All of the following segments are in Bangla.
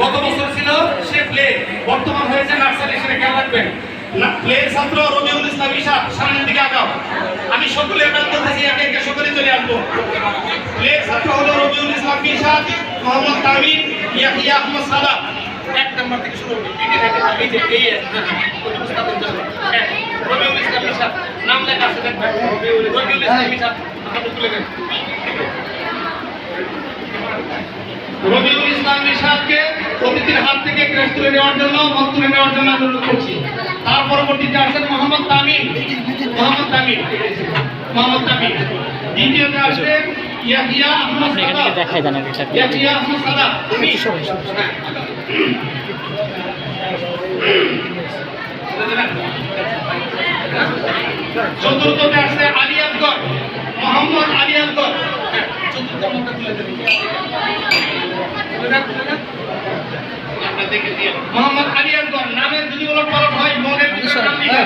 গত বছর ছিল সে প্লে বর্তমান হয়েছে নার্সারি, সেটা খেয়াল রাখবেন। না প্লে ছাত্র রবিউল ইসলাম ইশাক সামনের দিকে আগাও। আমি সকলে একান্ত থাকি একে একে সকলে চলে আসব। প্লে ছাত্র হলো রবিউল ইসলাম ইশাক মোহাম্মদ তামিম, ইয়াহিয়া আহমদ সালাহ এক নম্বর থেকে শুরু হবে এই যে রবিউল ইসলাম ইশাক নাম লেখা আছে, দেখবেন। রবিউল ইসলাম ইশাক আপনারা তুলে দেন রবিউল ইসলাম নিশাদকে অতিথির হাত থেকে ক্রেস তুলে নেওয়ার জন্য মত তুলে নেওয়ার জন্য অনুরোধ করছি। তার পরবর্তীতে আসেন মোহাম্মদ তামিম। মোহাম্মদ তামিম। মোহাম্মদ তামিম। দ্বিতীয়তে আসছে ইয়াহিয়া আহমদ এখান সাদা দেখাই দেন এটা ইয়াহিয়া আহমদ সাদা তুমি চতুর্থতে আসছে আলী মোহাম্মদ আলী আকবর হ্যাঁ, চতুর্থ নামটা তুলে দেবেন। তুলে দেন, তুলে দেন। মোহাম্মদ আলী আকবর নামের যদি ওলট পালট হয় মনের ভিতরে নাম লিখে আছে, নামটা লিখে আর দেখে নেন, দেখে দিন, দেখে দিন, নামটা লিখে দিন।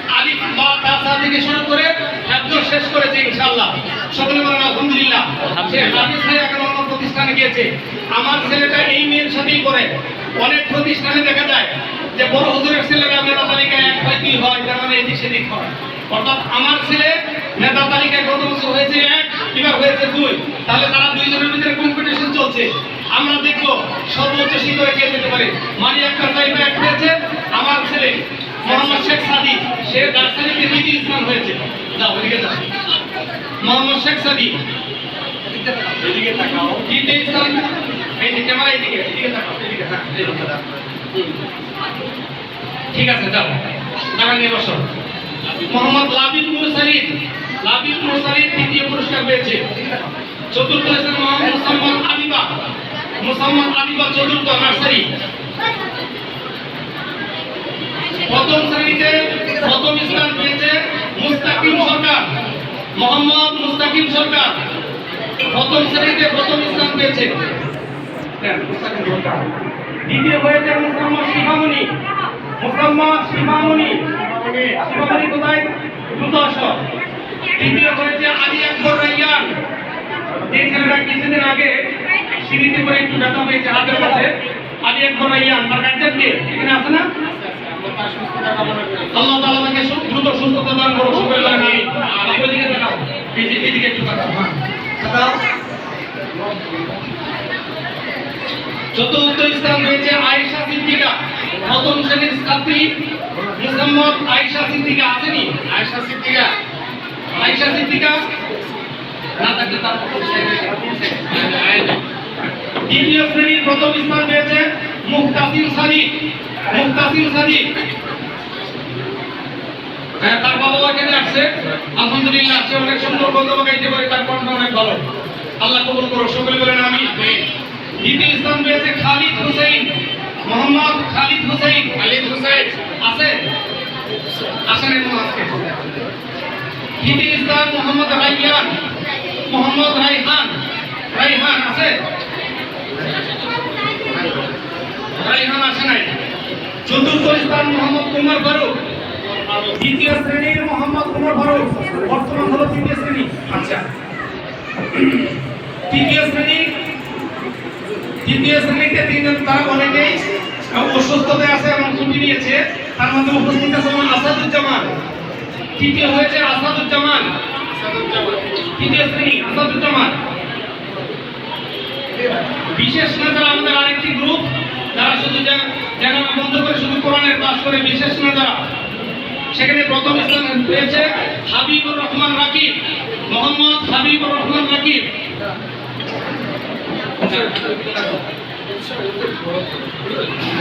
আলিফ বা তাসা থেকে শুরু করে একদম শেষ করেছে ইনশাআল্লাহ। সকলে বলেন আলহামদুলিল্লাহ। সে হাফিজ হয়ে এখন অন্য প্রতিষ্ঠানে গিয়েছে। আমার ছেলেটা এই মেয়ের সাথেই করে অনেক প্রতিষ্ঠানে দেখা যায় যে বড় হুজুরের ছেলেরা নেতা তালিকায় এক হয় দুই হয় তার মানে এদিক সেদিক হয়। অর্থাৎ আমার ছেলে নেতা তালিকায় গত বছর হয়েছে? এক এবার হয়েছে দুই। তাহলে তারা দুইজনের ভিতরে কম্পিটিশন চলছে। আমরা দেখব সর্বোচ্চ শিখরে কে যেতে পারে। মানি একটা এক হয়েছে আমার ছেলে মোহাম্মদ শেখ সাদি সে হ্যাঁ এদিকে ঠিক আছে, যাও। টাকা নিয়ে বসো। মোহাম্মদ লাবিদ মুরসালিদ। লাবিদ মুরসালিদ তৃতীয় পুরস্কার পেয়েছে। চতুর্থ স্থান মোহাম্মদ মুসাম্মদ আবিবা মুসাম্মদ আবিবা চতুর্থ নার্সারি। প্রথম শ্রেণীতে প্রথম স্থান পেয়েছে মুস্তাকিম সরকার, মোহাম্মদ মুস্তাকিম সরকার। প্রথম শ্রেণীতে প্রথম স্থান পেয়েছে। সরকার। দ্বিতীয় হয়েছে মুসাম্মদ শিখামণি মুসাম্মদ শিখামণি শিখামণি কোথায়? দুদশ তৃতীয় হয়েছে আলী আকবর রাইয়ান। যে ছেলেটা কিছুদিন আগে সিঁড়িতে করে একটু ব্যথা হয়েছে হাতের কাছে, আলী আকবর রাইয়ান, তার গার্জেন এখানে আছে না? চতুর্থ স্থান রয়েছে আয়েশা সিদ্দিকা। প্রথম শ্রেণির ছাত্রী মুসাম্মদ আয়েশা সিদ্দিকা আসেনি। আয়েশা সিদ্দিকা। আয়েশা সিদ্দিকা? দ্বিতীয় শ্রেণির প্রথম স্থান পেয়েছে মুক্তাসিম সাদিক মুক্তাসিম সাদিক হ্যাঁ তার বাবা এখানে আসছে। আলহামদুলিল্লাহ সে অনেক সুন্দর গল্প গাইতে পারে তার কণ্ঠ অনেক ভালো। আল্লাহ কবুল করো সকলে বলেন আমি দ্বিতীয় স্থান পেয়েছে খালিদ হুসেইন। মোহাম্মদ খালিদ হুসেইন। খালিদ হুসেইন। আছে? আসেন এবং আজকে। তৃতীয় স্থান মোহাম্মদ রাইয়ান মোহাম্মদ রাইহান। রাইহান আছে? রাইহান আসে নাই। চতুর্থ স্থান মোহাম্মদ কুমার ফারুক। দ্বিতীয় শ্রেণির মোহাম্মদ কুমার ফারুক। বর্তমান হলো তৃতীয় শ্রেণি। আচ্ছা। তৃতীয় শ্রেণি। তৃতীয় শ্রেণীতে তিনজন তারা অনেকেই অসুস্থতায় আছে এবং ছুটি নিয়েছে। তার মধ্যে উপস্থিত আছে আসাদুজ্জামান। তৃতীয় হয়েছে আসাদুজ্জামান। তৃতীয় শ্রেণি আসাদুজ্জামান। বিশেষ নেতারা আমাদের আরেকটি গ্রুপ যারা শুধু যেন বন্ধ করে শুধু কোরআনের ক্লাস করে, বিশেষ নেতারা সেখানে প্রথম স্থান পেয়েছে হাবিবুর রহমান রাকিব, মোহাম্মদ হাবিবুর রহমান রাকিব।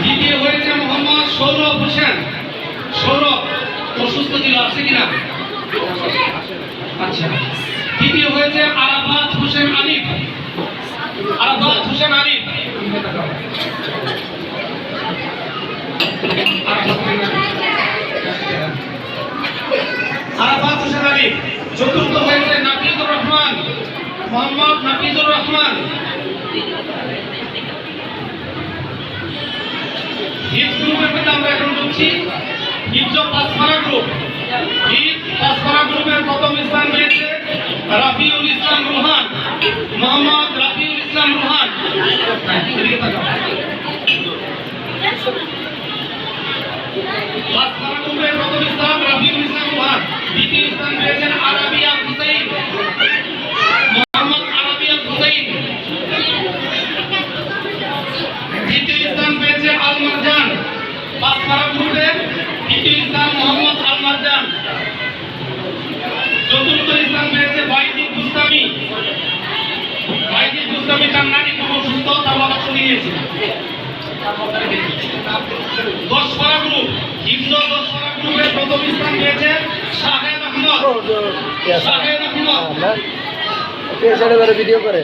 দ্বিতীয় হয়েছে মোহাম্মদ সৌরভ হোসেন। সৌরভ, অসুস্থ ছিল, আছে কিনা? আচ্ছা। তৃতীয় হয়েছে আরাফাত হোসেন আলিফ আরাফাত হোসেন আলিফ আরাফাত হোসেন চতুর্থ হয়েছে নাফিজুর রহমান, মোহাম্মদ নাফিজুর রহমান। মধ্যে আমরা এখন ঢুকছি। Of Panchpara group. হিপস পাঁচপাড়া গ্রুপের প্রথম স্থান পেয়েছে রাফিউল ইসলাম রুহান, মোহাম্মদ রাফিউল ইসলাম রুহান। প্রথম স্থান রাফিউল ইসলাম রুহান দ্বিতীয় স্থান পেয়েছেন আরাবিয়া হুসাইন মোহাম্মদ আরাবিয়া হুসাইন তৃতীয় স্থান পেয়েছে আল মারজান পাঁচপাড়া গ্রুপের চতুর্থ স্থান পেয়েছে বাইজিদ গুস্তামি বাইজিদ গুস্তামি তার নানি অসুস্থ তার বাবা চলে গিয়েছে দশপাড়া গ্রুপ হিন্দু দশপাড়া গ্রুপের প্রথম স্থান পেয়েছে শাহেদ আহমদ শাহেদ আহমদ ভিডিও করে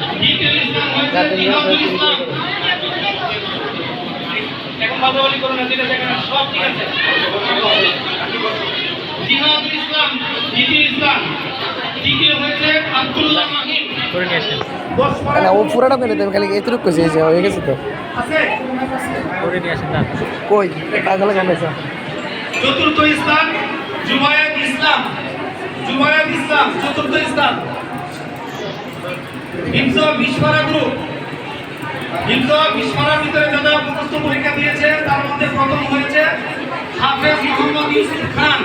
এখন ইসলাম স্থান তৃতীয় হয়েছে আব্দুল্লাহ মাহিম দশ না, ও পুরাটা মেরে দেবে, খালি এতটুকু কইছে যে হয়ে গেছে তো। কই? পাগল কামাইছে চতুর্থ স্থান জুবায়েদ ইসলাম। জুবায়েদ ইসলাম, চতুর্থ স্থান। হিংস বিস্ফারা গ্রুপ। হিংস বিস্ফারার ভিতরে যারা মুখস্থ পরীক্ষা দিয়েছে, তার মধ্যে প্রথম হয়েছে হাফেজ মোহাম্মদ ইউসুফ খান।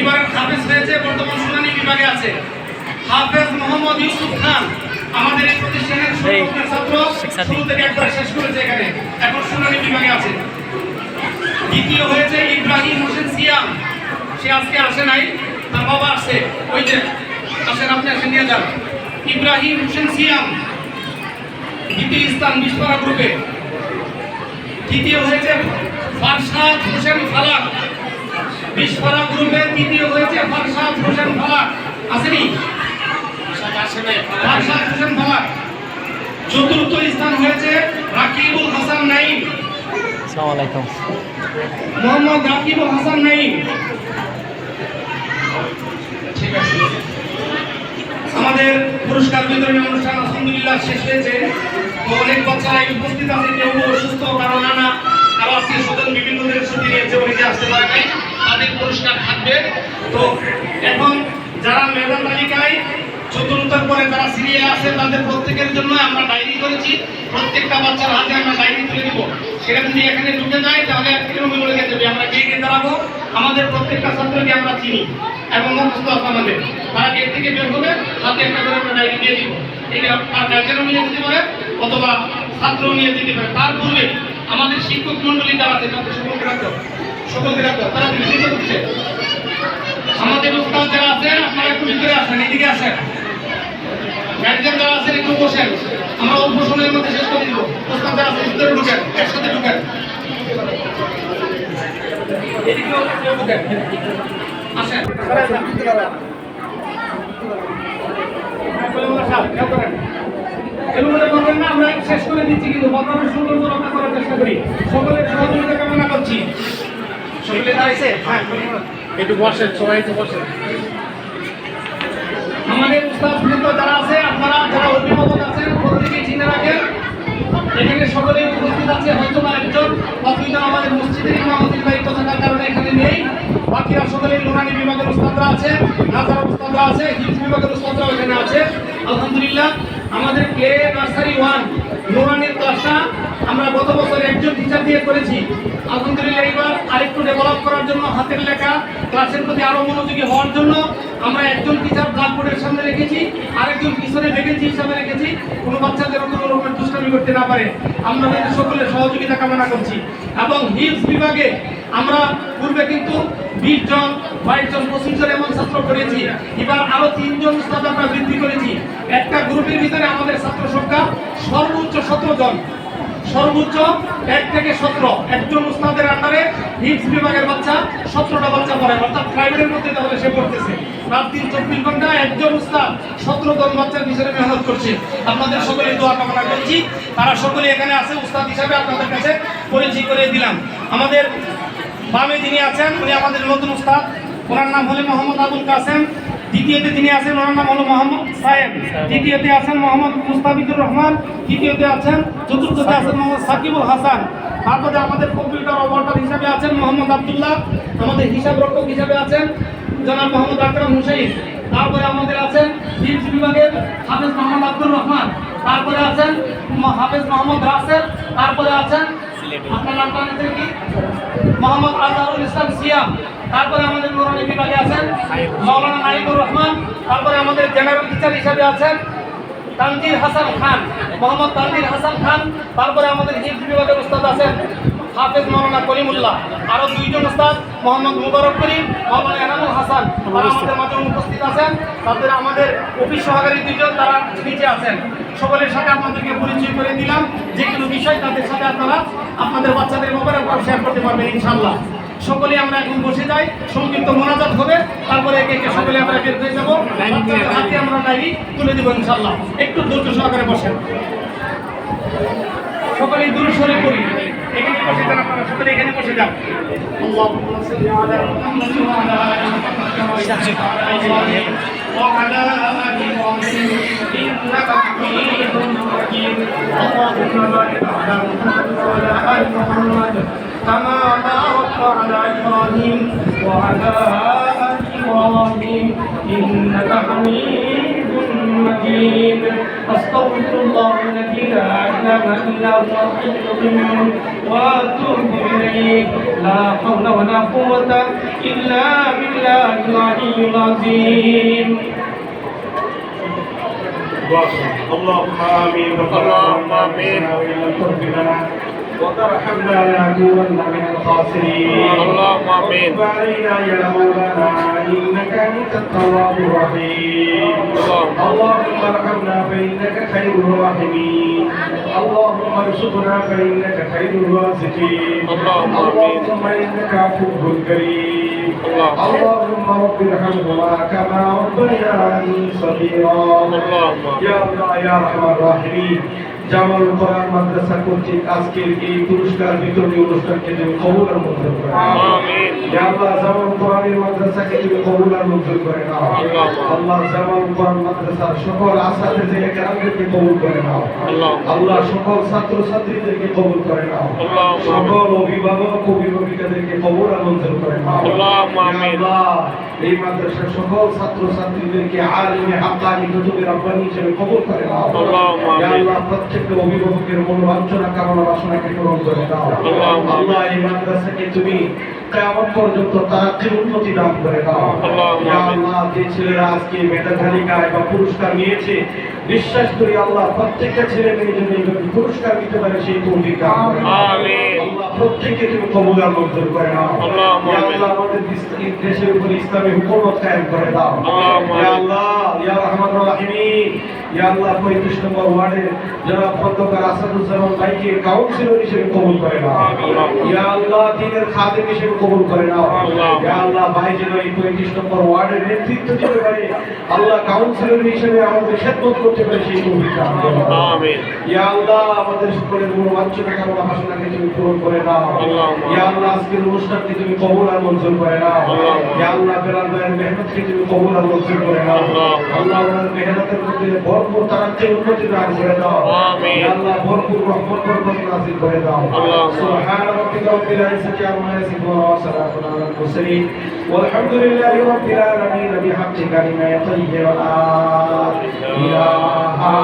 এবারে হাফেজ হয়েছে, বর্তমান শুনানি বিভাগে আছে। হাফেজ মোহাম্মদ ইউসুফ খান। আমাদের এই প্রতিষ্ঠানের ছাত্র শুরু থেকে একবার শেষ করেছে এখানে। এখন শুনানি বিভাগে আছে। দ্বিতীয় হয়েছে ইব্রাহিম হোসেন সিয়াম। সে আজকে আসে নাই তার বাবা আসছে। ওই যে আসেন আপনি আসেন নিয়ে যান। ইব্রাহিম হোসেন সিয়াম দ্বিতীয় স্থান বিস্ফোরা গ্রুপে। তৃতীয় হয়েছে ফারসাদ হোসেন ফালাক। বিস্ফোরা গ্রুপে তৃতীয় হয়েছে ফারসাদ হোসেন ফালাক। আসেনি? ফারসাদ হোসেন ফালাক চতুর্থ স্থান হয়েছে রাকিবুল হাসান নাইম। আসসালামু আলাইকুম। মোহাম্মদ রাকিবুল হাসান নাইম। ঠিক আছে। আমাদের পুরস্কার বিতরণী অনুষ্ঠান আলহামদুলিল্লাহ শেষ হয়েছে। তো অনেক বাচ্চা উপস্থিত আছে কেউ অসুস্থ কারও নানা কারও আত্মীয় স্বজন বিভিন্ন দেশের ছুটি নিয়েছে অনেকে আসতে পারে নাই। তাদের পুরস্কার থাকবে। তো এখন যারা মেধা তালিকায় চতুর্থর পরে যারা সিরিয়াল আছে, তাদের প্রত্যেকের জন্য আমরা ডায়েরি করেছি। প্রত্যেকটা বাচ্চার হাতে আমরা ডায়েরি তুলে দিব সেটা যদি এখানে ঢুকে যায়, তাহলে এরকম বলে যাবে আমরা কে দাঁড়াবো? আমাদের প্রত্যেকটা ছাত্রকে আমরা চিনি এবং মুখস্থ আছে আমাদের। তারা গেট থেকে বের হবে, হাতে একটা করে আমরা ডায়েরি দিয়ে দিব। এটা আর গার্জেনও নিয়ে যেতে পারে, অথবা ছাত্র নিয়ে যেতে পারে। তার পূর্বে আমাদের শিক্ষক মন্ডলী যারা আছে, তাদের সকলকে রাখতে। সকলকে রাখতে। তারা বিভিন্ন করছে। আমাদের উস্তাদ যারা আছেন, আপনারা একটু ভিতরে আসেন, এদিকে আসেন। গার্জেন যারা আছেন একটু বসেন। আমরা অল্প সময়ের মধ্যে শেষ করে দিব। উস্তাদ যারা আছেন ভিতরে ঢুকেন, একসাথে ঢুকেন। না, আমরা শেষ করে দিচ্ছি কিন্তু বর্তমানে সুন্দর রক্ষা করার চেষ্টা করি। সকলের সহযোগিতা কামনা করছি। সকলে দাঁড়িয়েছে হ্যাঁ একটু বসেন, সবাই একটু বসেন। যারা আছে, আপনারা যারা অভিভাবক আছেন প্রত্যেকেই এখানে সকলেই উপস্থিত আছে হয়তো বা একজন বা আমাদের মসজিদের ইমামতির দায়িত্ব থাকার কারণে এখানে নেই। বাকিরা সকলেই নুরানি বিভাগের উস্তাদরা আছে নাজার উস্তাদরা আছে হিফ বিভাগের উস্তাদরা এখানে আছে। আলহামদুলিল্লাহ, আমাদের প্লে নার্সারি ওয়ান নুরানির ক্লাসটা আমরা গত বছর একজন টিচার দিয়ে করেছি। আলহামদুলিল্লাহ এবার আরেকটু ডেভেলপ করার জন্য হাতের লেখা ক্লাসের প্রতি আরও মনোযোগী হওয়ার জন্য আমরা একজন টিচার ব্ল্যাকবোর্ডের সামনে রেখেছি, আরেকজন পিছনে ভ্যাকেন্সি হিসাবে রেখেছি। কোনো বাচ্চাদের কোনো রকমের দুষ্টামি করতে না পারে। আমরা তাদের সকলের সহযোগিতা কামনা করছি। এবং হিলস বিভাগে আমরা পূর্বে কিন্তু বিশ জন, বাইশ জন, পঁচিশ জন এমন ছাত্র করেছি। এবার আরও তিনজন উস্তাদ আমরা বৃদ্ধি করেছি। একটা গ্রুপের ভিতরে আমাদের ছাত্র সংখ্যা সর্বোচ্চ সতেরো জন। সর্বোচ্চ এক থেকে সতেরো। একজন উস্তাদের আন্ডারে হিপস বিভাগের বাচ্চা, সতেরোটা বাচ্চা পড়ে। অর্থাৎ প্রাইভেটের মধ্যে তাহলে সে পড়তেছে। রাত দিন চব্বিশ ঘণ্টা একজন উস্তাদ সতেরো জন বাচ্চার পিছনে মেহনত করছে। আপনাদের সকলে দোয়া কামনা করছি। তারা সকলে এখানে আছে, উস্তাদ হিসাবে আপনাদের কাছে পরিচয় করে দিলাম। আমাদের বামে যিনি আছেন, উনি আমাদের নতুন উস্তাদ। ওনার নাম হলেন মোহাম্মদ আবুল কাসেম। দ্বিতীয়তে যিনি আছেন, ওনার নাম হলো মোহাম্মদ সাহেব তৃতীয়তে আছেন মোহাম্মদ মুস্তাফিজুর রহমান। তৃতীয়তে আছেন, চতুর্থতে আছেন মোহাম্মদ সাকিবুল হাসান। তারপরে আমাদের কম্পিউটার অপারেটর হিসাবে আছেন মোহাম্মদ আবদুল্লাহ। আমাদের হিসাব রক্ষক হিসাবে আছেন জনাব মোহাম্মদ আকরাম হুসাইন। তারপরে আমাদের আছেন হিলস বিভাগের হাফেজ মোহাম্মদ আব্দুর রহমান। তারপরে আছেন হাফেজ মোহাম্মদ রাসেল। তারপরে আছেন আপনার নামটা আছে কি মোহাম্মদ আজহারুল ইসলাম সিয়াম। তারপরে আমাদের নুরানি বিভাগে আছেন মাওলানা নাইকুর রহমান। তারপরে আমাদের জেনারেল টিচার হিসাবে আছেন তানজির হাসান খান মোহাম্মদ তানজির হাসান খান। তারপরে আমাদের হিফজ বিভাগের উস্তাদ আছেন হাফেজ মাওলানা করিমুল্লাহ আরও দুইজন উস্তাদ মোহাম্মদ মুবারক করিম মাওলানা এনামুল হাসান তারা আমাদের মাঝে উপস্থিত আছেন। তাদের আমাদের অফিস সহকারী দুইজন তারা নিচে আছেন। সকলের সাথে আপনাদেরকে পরিচয় করে দিলাম। যে কোনো বিষয় তাদের সাথে আপনারা আপনাদের বাচ্চাদের ব্যাপারে শেয়ার করতে পারবেন ইনশাল্লাহ সকলে আমরা এখন বসে যাই। সংক্ষিপ্ত মোনাজাত হবে। তারপরে একে একে সকলে আমরা বের হয়ে যাব। হাতে আমরা ডায়েরি তুলে দেবো ইনশাল্লাহ একটু ধৈর্য সহকারে বসেন। সকলে দূর সরে পড়ি এখানে বসে যান আপনারা সকলে এখানে বসে যান اللهم صل على محمد وعلى ال محمد كما صليت على ابراهيم وعلى ال ابراهيم انك حميد مجيد اللهم بارك على محمد وعلى ال محمد كما باركت على ابراهيم وعلى ال ابراهيم انك حميد مجيد أستغفر الله الذي لا إله إلا هو الحي القيوم. وأتوب إليه. لا حول ولا قوة إلا بالله العلي العظيم. اللهم آمين. اللهم آمين. وترحمنا لنكونن من الخاسرين اللهم امين علينا يا مولانا انك انت التواب الرحيم اللهم ارحمنا فانك خير الراحمين اللهم ارزقنا فانك خير الرازقين اللهم انك عفو كريم اللهم رب ارحمهما كما ربياني صغيرا يا الله يا رحمن الراحمين জামাল কোরআন মাদ্রাসা কর্তৃক আজকের এই পুরস্কার বিতরণী অনুষ্ঠানকে তুমি কবুল আর মঞ্জুর করে। ইয়া আল্লাহ জামাল কোরআনের মাদ্রাসাকে তুমি কবুল আর মঞ্জুর করে নাও আল্লাহ। আল্লাহ জামাল কোরআন মাদ্রাসার সকল আসাতে যে কেরামদেরকে কবুল করে নাও আল্লাহ। আল্লাহ সকল ছাত্র ছাত্রীদেরকে কবুল করে নাও আল্লাহ। সকল অভিভাবক অভিভাবিকাদেরকে কবুল আর মঞ্জুর করে নাও আল্লাহ। আমিন। আল্লাহ এই মাদ্রাসার সকল ছাত্র ছাত্রীদেরকে আলিমে হাক্কানি কুতুবে রব্বানি হিসেবে কবুল করে নাও আল্লাহ। আমিন। আল্লাহ প্রত্যেকটা অভিভাবকের মনোবাঞ্ছনা কামনা বাসনাকে পূরণ করে দাও আল্লাহ। এই মাদ্রাসাকে তুমি কিয়ামত পর্যন্ত তারাকির উন্নতি দান করে দাও আল্লাহ। আমিন। আল্লাহ যে ছেলেরা আজকে মেধা বা পুরস্কার নিয়েছে বিশ্বাস করি আল্লাহ প্রত্যেকটা ছেলে মেয়ে জন্য পুরস্কার দিতে পারে সেই তৌফিক দান করে প্রত্যেককে তুমি কবুল আর মঞ্জুর করে নাও আল্লাহ। আমাদের দেশের উপর ইসলামী হুকুমত কায়েম করে দাও আল্লাহ। ইয়া রহমান রাহিমিন ইয়া আল্লাহ 35 নম্বর ওয়ার্ডের যারা খন্দকার আসাদুজ্জামান ভাইকে কাউন্সিলর হিসেবে কবুল করে আল্লাহ। ইয়া আল্লাহ দিনের খাদেম হিসেবে কবুল করে আল্লাহ। ইয়া আল্লাহ ভাই যেন এই 35 নম্বর ওয়ার্ডের নেতৃত্ব দিতে পারে আল্লাহ কাউন্সিলর হিসেবে আমাদের খেদমত করতে পারে সেই। আমিন। ইয়া আল্লাহ আমাদের সকলের মনো বাঞ্ছনা কামনা বাসনাকে তুমি পূরণ করে আল্লাহ। ইয়া আল্লাহ আজকের অনুষ্ঠানকে তুমি কবুল আর মঞ্জুর করে আল্লাহ। ইয়া আল্লাহ বেলাল ভাইয়ের মেহনতকে তুমি কবুল আর মঞ্জুর করে আল্লাহ। আল্লাহ ওনার মেহনতের মধ্যে ভরপুর তাকে উন্নতি করে দাও আমিন আল্লাহ ভরপুর রহমত বরকত নাসিব করে দাও আল্লাহ সুবহান রাব্বিকা রব্বিল ইজ্জাতি আম্মা ইয়াসিফুন ওয়া সালামুন আলাল মুরসালিন ওয়ালহামদুলিল্লাহি রাব্বিল আলামিন বিহাক্কি কালিমাতিন তাইয়্যিবাত ইলাহা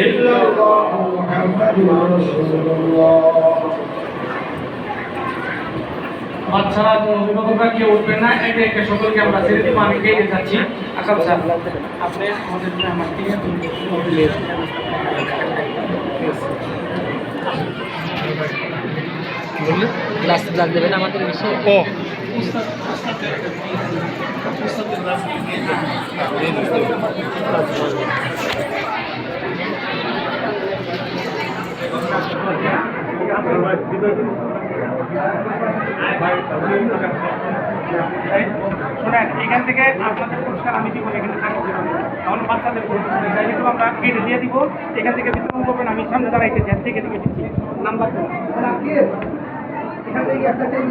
ইল্লাল্লাহু মুহাম্মাদুর রাসূলুল্লাহ বাচ্চারা এবং অভিভাবকরা কেউ উঠবেন না। একে একে সকলকে আমরা ছেড়ে দিব আমি গেটে যাচ্ছি আকাশ স্যার আপনি আমাদের আমার থেকে ক্লাস ক্লাস দেবেন আমাদের বিষয়ে? ও। শোনেন এখান থেকে আপনাদের পুরস্কার আমি দিব এখানে থাকবে তখন বাচ্চাদের পুরস্কার আমরা কেটে দিয়ে দিব এখান থেকে বিতরণ করবেন আমি সামনে দাঁড়াইতে আর থেকে থেকে দিচ্ছি নাম্বার এখান থেকে একটা চেঞ্জ